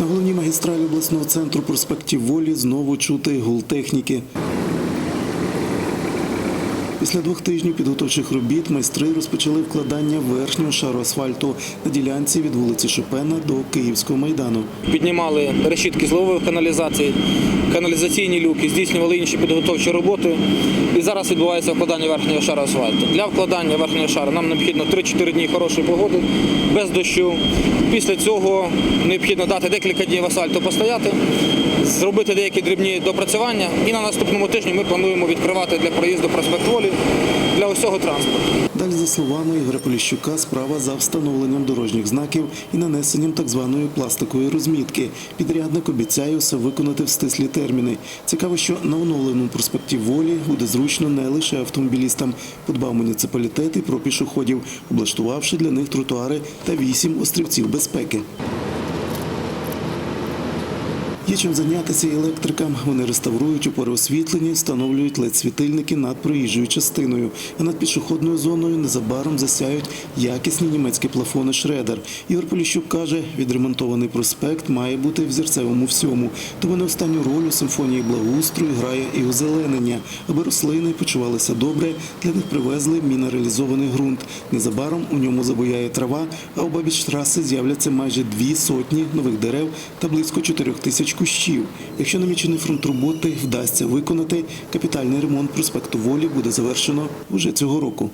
На головній магістралі обласного центру проспектів Волі знову чути гул техніки. Після двох тижнів підготовчих робіт майстри розпочали вкладання верхнього шару асфальту на ділянці від вулиці Шопена до Київського майдану. Піднімали решітки злової каналізації, каналізаційні люки, здійснювали інші підготовчі роботи. І зараз відбувається вкладання верхнього шару асфальту. Для вкладання верхнього шару нам необхідно 3-4 дні хорошої погоди, без дощу. Після цього необхідно дати декілька днів асфальту постояти, зробити деякі дрібні допрацювання. І на наступному тижні ми плануємо відкривати для проїзду проспект Волі для усього транспорту. Далі, за словами Ігоря Поліщука, справа за встановленням дорожніх знаків і нанесенням так званої пластикової розмітки. Підрядник обіцяє все виконати в стислі терміни. Цікаво, що на оновленому проспекті Волі буде зручно не лише автомобілістам. Подбав муніципалітет і про пішоходів, облаштувавши для них тротуари та вісім острівців безпеки. Є чим зайнятися електрикам. Вони реставрують опори освітлення, встановлюють лед-світильники над проїжджою частиною. А над пішохідною зоною незабаром засяють якісні німецькі плафони Шредер. Ігор Поліщук каже, відремонтований проспект має бути взірцевим у всьому. Тому не останню роль у симфонії благоустрою грає і озеленення. Аби рослини почувалися добре, для них привезли мінералізований ґрунт. Незабаром у ньому забуяє трава, а обабіч траси з'являться майже дві сотні нових дерев та близько чотирьох тисяч кущів. Якщо намічений фронт роботи вдасться виконати, капітальний ремонт проспекту Волі буде завершено вже цього року.